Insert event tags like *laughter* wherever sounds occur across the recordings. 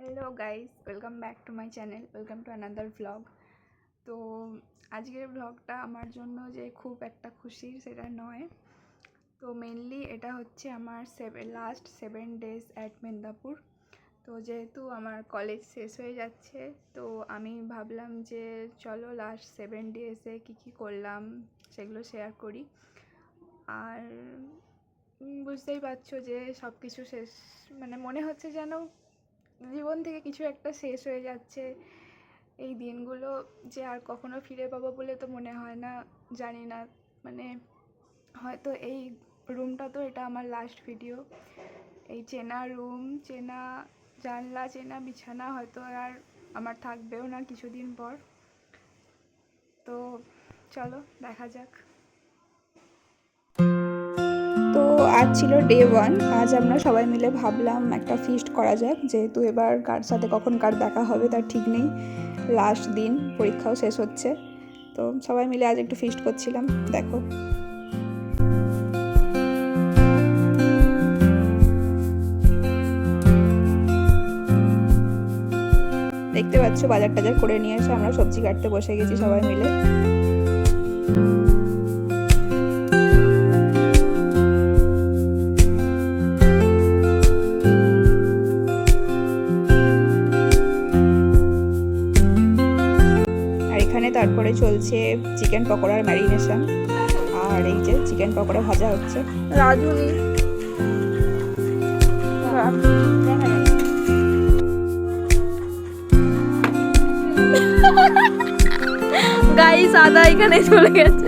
Hello guys welcome back to my channel welcome to another vlog তো আজকের ভ্লগটা আমার জন্য যে খুব একটা খুশির সেটা নয়। তো মেনলি এটা হচ্ছে আমার seven last seven days at Medinipur তো যেহেতু আমার কলেজ শেষ হয়ে যাচ্ছে, তো আমি ভাবলাম যে চলো লাস্ট সেভেন ডেজে কী কী করলাম সেগুলো শেয়ার করি। আর বুঝতেই পারছ যে সব কিছু শেষ মানে মনে হচ্ছে যেন জীবন থেকে কিছু একটা শেষ হয়ে যাচ্ছে। এই দিনগুলো যে আর কখনো ফিরে পাবো বলে তো মনে হয় না, জানি না। মানে হয়তো এই রুমটা তো এটা আমার লাস্ট ভিডিও এই চেনা রুম, চেনা জানলা, চেনা বিছানা হয়তো আর আমার থাকবেও না কিছুদিন পর। তো চলো, দেখা যাক। তো আজ ছিল ডে ওয়ান আজ আমরা সবাই মিলে ভাবলাম একটা ফিস্ট করা যাক। যেহেতু এবার কার সাথে কখন কার দেখা হবে তার ঠিক নেই। লাস্ট দিন, পরীক্ষাও শেষ হচ্ছে। তো সবাই মিলে আজ একটু ফিস্ট করছিলাম। দেখো। দেখতে পাচ্ছ বাজার টাজার করে নিয়ে এসে আমরা সবজি কাটতে বসে গেছি সবাই মিলে। তারপরে চলছে চিকেন পকোড়ার ম্যারিনেশন। আর এই যে চিকেন পকোড়া ভাজা হচ্ছে। রাঁধুনি। *laughs* গাইস আদা এখানে চলে গেছে।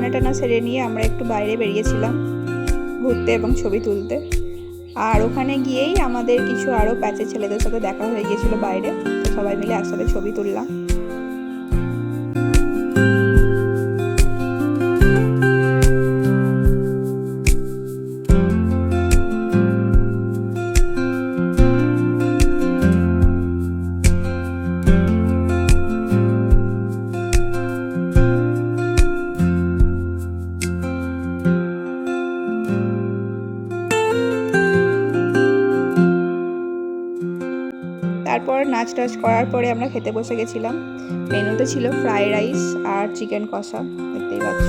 রান্না টানা সেরে নিয়ে আমরা একটু বাইরে বেরিয়েছিলাম ঘুরতে এবং ছবি তুলতে। আর ওখানে গিয়েই আমাদের কিছু আরও প্যাচের ছেলেদের সাথে দেখা হয়ে গিয়েছিল বাইরে। সবাই মিলে একসাথে ছবি তুললাম। টাচ করার পরে আমরা খেতে বসে গেছিলাম। মেনুতে ছিল ফ্রায়েড রাইস আর চিকেন কষা, দেখতেই পাচ্ছ।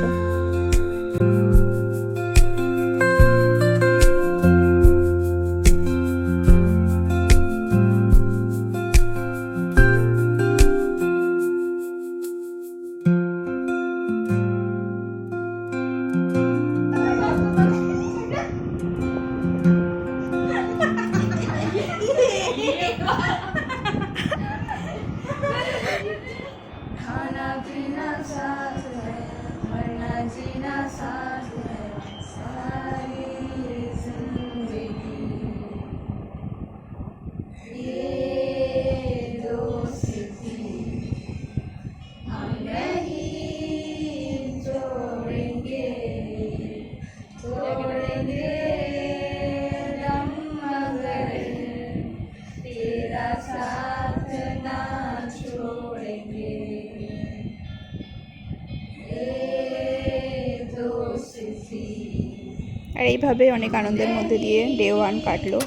এইভাবে অনেক আনন্দের মধ্যে দিয়ে ডে ওয়ান কাটলো।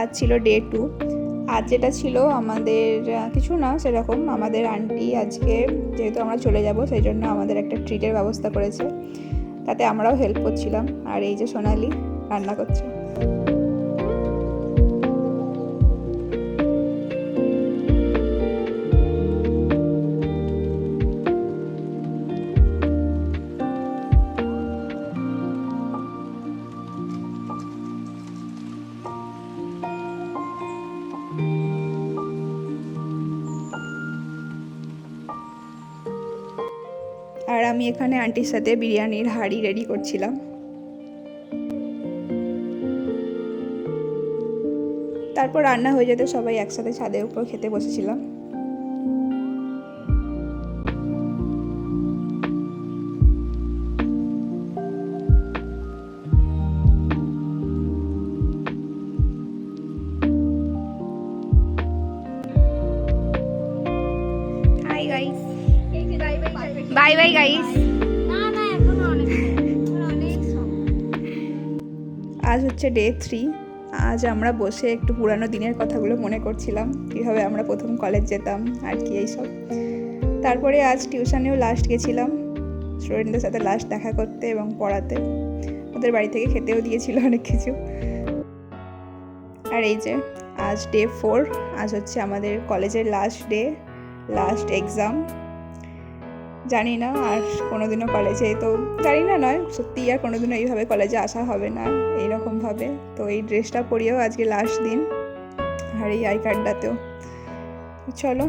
আজ ছিল ডে টু আজ যেটা ছিল আমাদের কিছু না, সেরকম আমাদের আন্টি আজকে যেহেতু আমরা চলে যাব, সেই জন্য আমাদের একটা ট্রিটের ব্যবস্থা করেছে। তাতে আমরাও হেল্প করছিলাম। আর এই যে সোনালি রান্না করছে। আর আমি এখানে আন্টির সাথে বিরিয়ানির হাড়ি রেডি করছিলাম। তারপর রান্না হয়ে যেতে সবাই একসাথে ছাদের উপর খেতে বসেছিলাম। বাই বাই গাইস আজ হচ্ছে ডে থ্রি আজ আমরা বসে একটু পুরানো দিনের কথাগুলো মনে করছিলাম, কীভাবে আমরা প্রথম কলেজ যেতাম আর কি এইসব। তারপরে আজ টিউশনেও লাস্ট গেছিলাম স্টুডেন্টদের সাথে লাস্ট দেখা করতে এবং পড়াতে। ওদের বাড়ি থেকে খেতেও দিয়েছিল অনেক কিছু। আর এই যে, আজ ডে ফোর আজ হচ্ছে আমাদের কলেজের লাস্ট ডে লাস্ট এক্সাম জানি না আর কোনোদিনও কলেজে তো, জানি না নয়, সত্যিই আর কোনোদিনও এইভাবে কলেজে আসা হবে না এইরকমভাবে। তো এই ড্রেসটা পরিয়েও আজকে লাস্ট দিন আর এই আই কার্ডটাতেও চলো।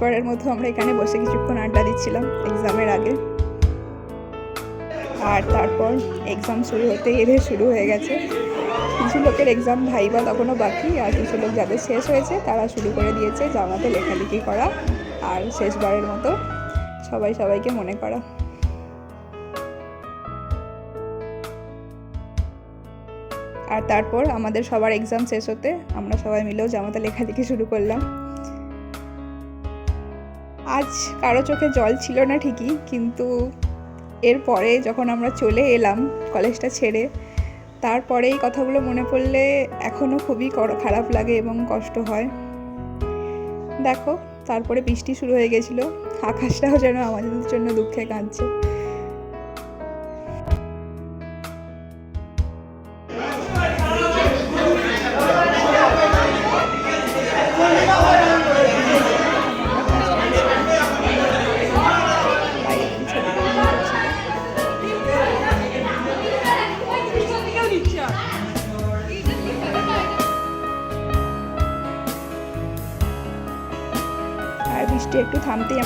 বারের মতো আমরা এখানে বসে কিছুক্ষণ আড্ডা দিচ্ছিলাম এক্সামের আগে। আর তারপর এক্সাম শুরু হতে এদের শুরু হয়ে গেছে। কিছু লোকের এক্সাম ভাইবা তখনও বাকি, আর কিছু লোক যাদের শেষ হয়েছে তারা শুরু করে দিয়েছে জামাতে লেখালেখি করা আর শেষবারের মতো সবাই সবাইকে মনে করা। আর তারপর আমাদের সবার এক্সাম শেষ হতে আমরা সবাই মিলেও জামাতে লেখালেখি শুরু করলাম। আজ কারও চোখে জল ছিল না ঠিকই, কিন্তু এরপরে যখন আমরা চলে এলাম কলেজটা ছেড়ে, তারপরে এই কথাগুলো মনে পড়লে এখনও খুবই খারাপ লাগে এবং কষ্ট হয়। দেখো, তারপরে বৃষ্টি শুরু হয়ে গেছিল, আকাশটাও যেন আমাদের জন্য দুঃখে কাঁদছে।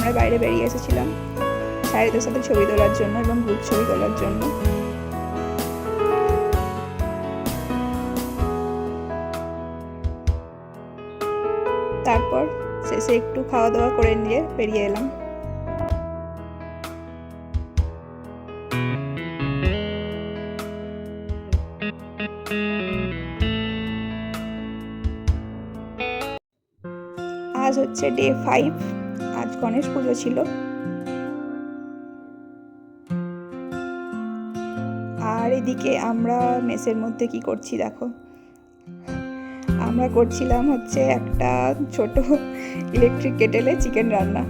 আমরা বাইরে বেরিয়ে এসেছিলাম স্যারেদের সাথে ছবি তোলার জন্য এবং গ্রুপ ছবি তোলার জন্য। তারপর শেষে একটু খাওয়া দাওয়া করে নিয়ে বেরিয়ে এলাম। আজ হচ্ছে ডে ফাইভ গণেশ পুজো ছিল। আর এদিকে আমরা মেসের মধ্যে কি করছি দেখো? আমরা করছিলাম হচ্ছে একটা ছোট ইলেকট্রিক কেটেলে চিকেন রান্না।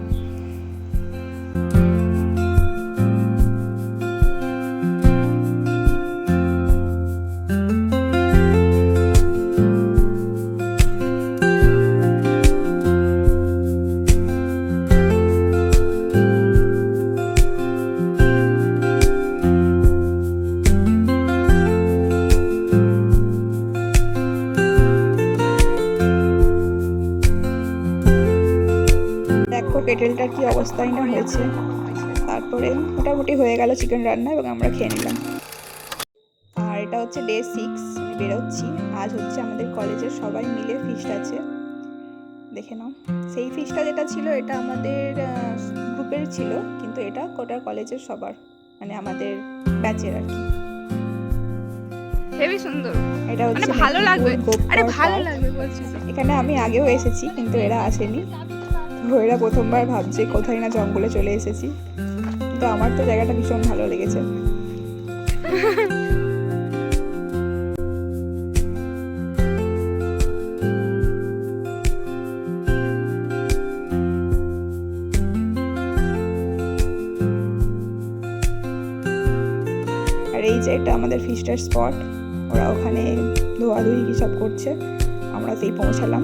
কেটেলটার কি অবস্থাই না হয়েছে? তারপরে মোটামুটি হয়ে গেল চিকেন রান্না এবং আমরা খেয়ে নিলাম। আর এটা হচ্ছে ডে সিক্স আমি বেরোচ্ছি। আজ হচ্ছে আমাদের কলেজের সবাই মিলে ফিস্ট আছে। দেখে নাও। সেই ফিস্টটা যেটা ছিল এটা আমাদের গ্রুপের ছিল কিন্তু এটা কোটার কলেজের সবার মানে আমাদের ব্যাচের আর কি। হেভি সুন্দর। এটা মানে হচ্ছে ভালো লাগবে। আরে ভালো লাগবে বলছি। এখানে আমি আগেও এসেছি কিন্তু এরা আসেনি। এরা প্রথমবার ভাবছে কোথায় না জঙ্গলে চলে এসেছি। তো আমার তো জায়গাটা ভীষণ ভালো লেগেছে। আর এই যে এটা আমাদের ফিস্টার স্পট ওরা ওখানে ধোয়াধুয়ি সব করছে, আমরা সেই পৌঁছালাম।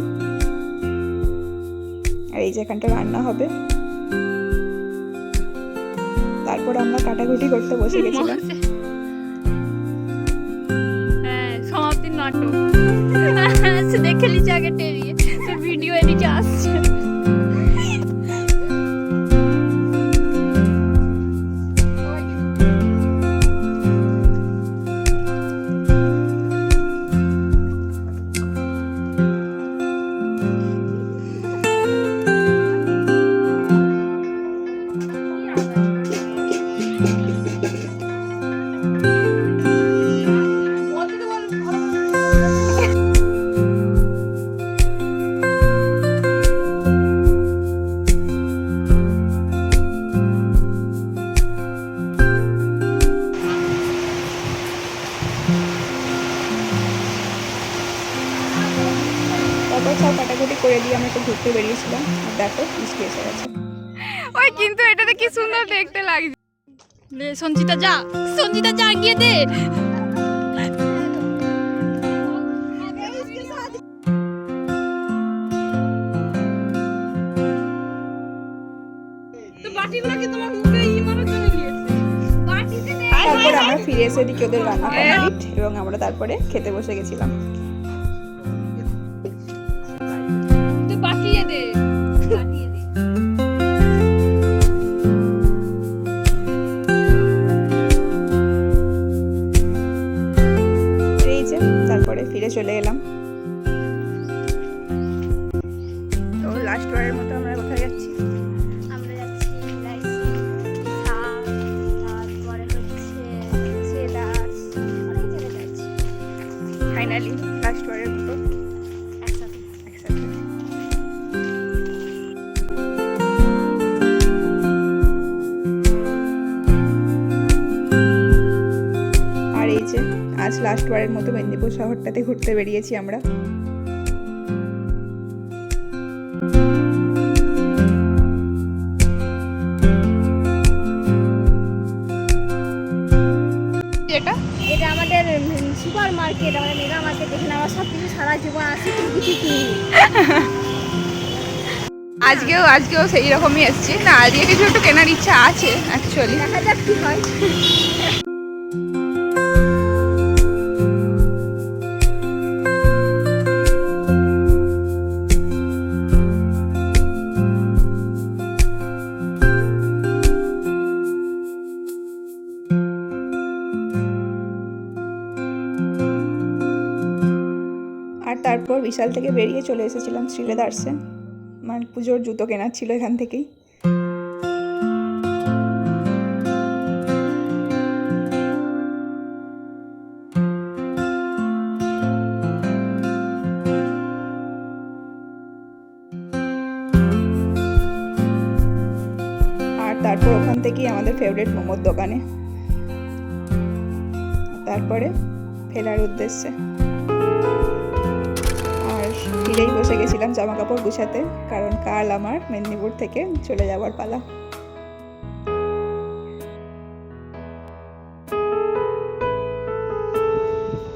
আর এই যে এখানটা রান্না হবে। তারপর আমরা কাটাকুটি করতে বসে গেছিলাম। হ্যাঁ সমাপ্তির নাটক। *laughs* দেখে নিচে আগে টেরিয়ে। তোর ভিডিও এদিকে তারপর সব কাটাকুটি করে দিয়ে আমরা একটু ঘুরতে বেরিয়েছিলাম। আর দেখো বৃষ্টি এসে গেছে। ওই কিন্তু এটাতে কি সুন্দর দেখতে লাগছে। সঞ্চিতা যা সঞ্চিতা যা গিয়ে দে। তারপর আমরা ফিরে এসে দেখি ওদের রান্না কমপ্লিট এবং আমরা তারপরে খেতে বসে গেছিলাম। আজ লাস্ট বারের মতো মেদিনীপুর শহরটাতে ঘুরতে বেরিয়েছি আমরা। এটা? এটা আমাদের সুপার মার্কেট আমাদের মেগা মার্কেট এখানে আমরা সব কিছু সারা জীবন আসি কিছু কিনি আজকেও আজকেও সেই রকমই এসছি। না আজকে কিছু একটু কেনার ইচ্ছা আছে অ্যাকচুয়ালি দেখা যাক কি হয়। বিশাল থেকে বেরিয়ে চলে এসেছিলাম শ্রীলেদার্সে মানে পুজোর জুতো কেনার ছিল এখান থেকেই। তারপর ওখান থেকেই আমাদের ফেভারিট মোমোর দোকানে। তারপরে ফেরার উদ্দেশ্যে। বসে গেছিলাম জামা কাপড় গুছাতে, কারণ কাল আমার মেদিনীপুর থেকে চলে যাওয়ার পালা।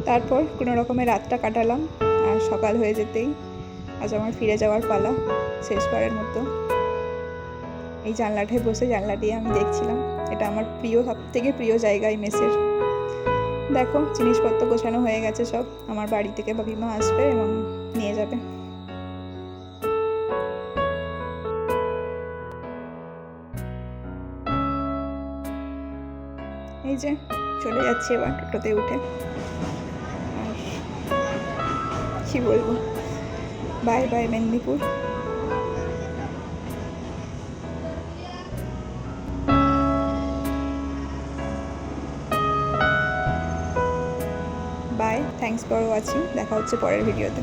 তারপর কোনো রকমে রাতটা কাটালাম, আর সকাল হয়ে যেতেই আজ আমার ফিরে যাওয়ার পালা, শেষবারের মতো। এই জানলাটায় বসে জানলা দিয়ে আমি দেখছিলাম, এটা আমার প্রিয় সব থেকে প্রিয় জায়গা এই মেসের। দেখো, জিনিসপত্র গোছানো হয়ে গেছে সব, আমার বাড়ি থেকে বাবিমা আসবে এবং নিয়ে যাবে। এই যে, চলে যাচ্ছি এবার টোটোতে উঠে। কী বলব? Bye bye Medinipur. Bye thanks for watching দেখা হচ্ছে পরের ভিডিওতে।